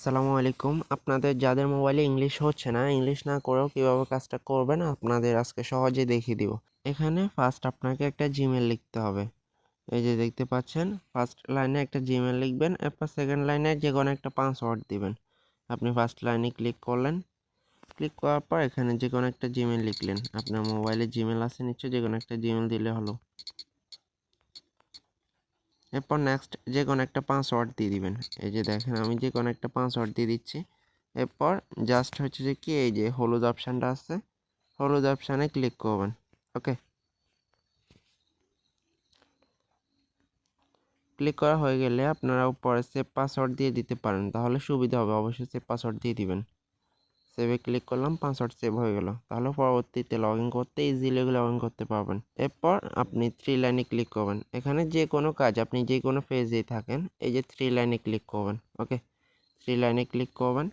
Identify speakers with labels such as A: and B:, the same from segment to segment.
A: আসসালামু আলাইকুম। আপনাদের যাদের মোবাইলে ইংলিশ হচ্ছে না, ইংলিশ না করেও কীভাবে কাজটা করবেন আপনাদের আজকে সহজে দেখিয়ে দিব। এখানে ফার্স্ট আপনাকে একটা জিমেল লিখতে হবে। এই যে দেখতে পাচ্ছেন ফার্স্ট লাইনে একটা জিমেল লিখবেন, এরপর সেকেন্ড লাইনে যে কোনো একটা পাসওয়ার্ড দিবেন। আপনি ফার্স্ট লাইনে ক্লিক করলেন। ক্লিক করার পর এখানে যে কোনো একটা জিমেল লিখলেন। আপনার মোবাইলে জিমেল আছে নিশ্চয় যে কোনো একটা জিমেল দিলে হলো। এরপর নেক্সট যে কোনো একটা পাসওয়ার্ড দিয়ে দিবেন। এই যে দেখেন, আমি যে কোনো একটা পাসওয়ার্ড দিয়ে দিচ্ছি। এরপর জাস্ট হচ্ছে যে কি, এই যে হলুদ অপশানটা আসছে হলুদ অপশানে ক্লিক করবেন। ওকে ক্লিক করা হয়ে গেলে আপনারা উপরে সেভ পাসওয়ার্ড দিয়ে দিতে পারেন। তাহলে সুবিধা হবে, অবশ্যই সেভ পাসওয়ার্ড দিয়ে দিবেন। সেভে ক্লিক করলাম পাসওয়ার্ড সেভ হয়ে গেল। তাহলে পরবর্তীতে লগ ইন করতে ইজিলি লগ ইন করতে পারবেন। এরপর আপনি থ্রি লাইনে ক্লিক করবেন। এখানে যে কোনো কাজ, আপনি যে কোনো ফেজেই থাকেন, এই যে থ্রি লাইনে ক্লিক করবেন ওকে থ্রি লাইনে ক্লিক করবেন।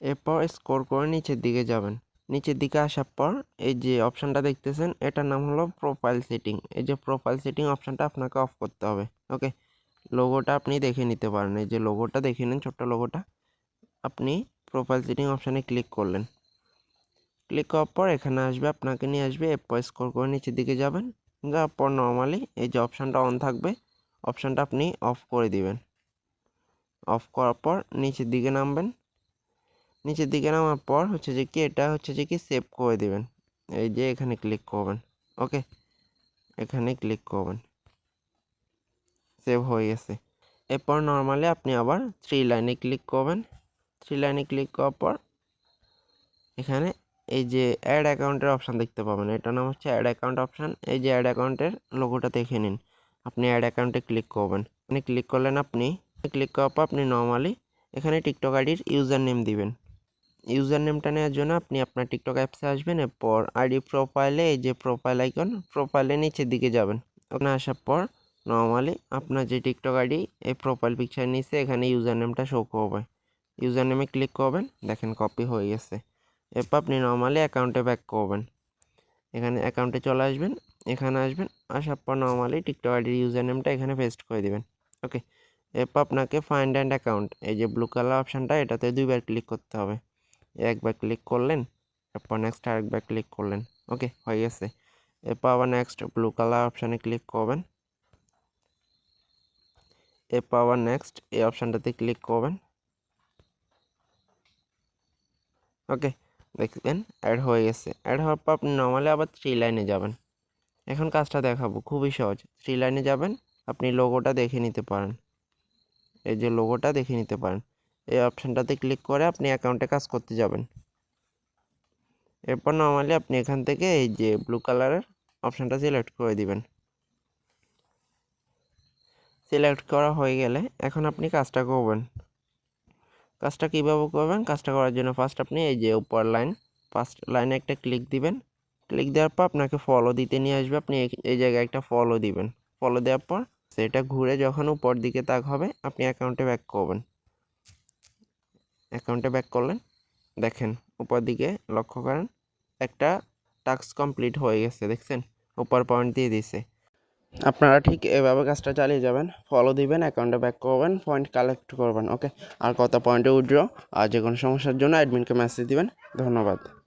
A: এরপর স্কোর করে নিচের দিকে যাবেন। নিচের দিকে আসার পর এই যে অপশানটা দেখতেছেন, এটার নাম হলো প্রোফাইল সেটিং এই যে প্রোফাইল সেটিং অপশানটা আপনাকে অফ করতে হবে ওকে লোগোটা আপনি দেখে নিতে পারেন। এই যে লোগোটা দেখে নিন ছোট্ট লোগোটা আপনি প্রোফাইল সেটিং অপশানে ক্লিক করলেন। ক্লিক করার পর এখানে আসবে, আপনাকে নিয়ে আসবে এরপর স্কোর করে নিচের দিকে যাবেন। যাওয়ার পর নর্মালি এই যে অপশানটা অন থাকবে অপশানটা আপনি অফ করে দিবেন। অফ করার পর নিচের দিকে নামবেন। নিচের দিকে নামার পর হচ্ছে যে কি, এটা হচ্ছে যে কি সেভ করে দিবেন। এই যে এখানে ক্লিক করবেন। ওকে এখানে ক্লিক করবেন। সেভ হয়ে গেছে। এরপর নর্মালি আপনি আবার থ্রি লাইনে ক্লিক করবেন। থ্রি লাইনে ক্লিক করার পর, এখানে এই যে অ্যাড অ্যাকাউন্টের অপশান দেখতে পাবেন। এটার নাম হচ্ছে অ্যাড অ্যাকাউন্ট অপশান এই যে অ্যাড অ্যাকাউন্টের লোগোটা দেখে নিন। আপনি অ্যাড অ্যাকাউন্টে ক্লিক করবেন। আপনি ক্লিক করলেন আপনি। ক্লিক করার পর আপনি নর্মালি এখানে টিকটক আইডির ইউজার নেম দিবেন। ইউজার নেমটা নেওয়ার জন্য আপনি আপনার টিকটক অ্যাপসে আসবেন, এরপর আইডি প্রোফাইলে এই যে প্রোফাইল আইকন প্রোফাইলে নিচের দিকে যাবেন। ওখানে আসার পর নর্মালি আপনার যে টিকটক আইডি এই প্রোফাইল পিকচার নিচে এখানে ইউজার নেমটা শো করবে। ইউজার নেমে ক্লিক করবেন, দেখেন কপি হয়ে গেছে। এরপর আপনি নর্মালি অ্যাকাউন্টে ব্যাক করবেন। এখানে অ্যাকাউন্টে চলে আসবেন, এখানে আসবেন, আসার পর নর্মালি টিকটক আইডির ইউজার নেমটা এখানে পেস্ট করে দেবেন। ওকে এরপর আপনাকে ফাইন্ড অ্যান্ড অ্যাকাউন্ট এই যে ব্লু কালার অপশানটা এটাতে দুইবার ক্লিক করতে হবে। একবার ক্লিক করলেন, এরপর নেক্সট আরেকবার ক্লিক করলেন। ওকে হয়ে গেছে। এরপর আবার নেক্সট ব্লু কালার অপশানে ক্লিক করবেন। এরপর আবার নেক্সট এই অপশানটাতে ক্লিক করবেন। ওকে, দেখবেন অ্যাড হয়ে গেছে। অ্যাড হওয়ার পর আপনি নর্মালি আবার থ্রি লাইনে যাবেন। এখন কাজটা দেখাবো, খুবই সহজ। থ্রি লাইনে যাবেন, আপনি লোগোটা দেখে নিতে পারেন। এই যে লোগোটা দেখে নিতে পারেন। এই অপশানটাতে ক্লিক করে আপনি অ্যাকাউন্টে কাজ করতে যাবেন। এরপর নর্মালি আপনি এখান থেকে এই যে ব্লু কালারের অপশানটা সিলেক্ট করে দিবেন। সিলেক্ট করা হয়ে গেলে এখন আপনি কাজটা করবেন। কাজটা কীভাবে করবেন? কাজটা করার জন্য ফার্স্ট আপনি এই যে উপর লাইন ফার্স্ট লাইনে একটা ক্লিক দিবেন। ক্লিক দেওয়ার পর আপনাকে ফলো দিতে নিয়ে আসবে। আপনি এই জায়গায় একটা ফলো দিবেন। ফলো দেওয়ার পর সেটা ঘুরে যখন উপর দিকে তাক হবে, আপনি অ্যাকাউন্টে ব্যাক করবেন। অ্যাকাউন্টে ব্যাক করলেন। দেখেন, উপর দিকে লক্ষ্য করেন, একটা টাস্ক কমপ্লিট হয়ে গেছে, দেখছেন? উপর পয়েন্ট দিয়ে দিছে আপনারা ঠিক এভাবে কাজটা চালিয়ে যাবেন ফলো দিবেন অ্যাকাউন্টে ব্যাক করবেন পয়েন্ট কালেক্ট করবেন ওকে আর কত পয়েন্টে উঠল আর যে কোনো সমস্যার জন্য অ্যাডমিনকে মেসেজ দিবেন, ধন্যবাদ।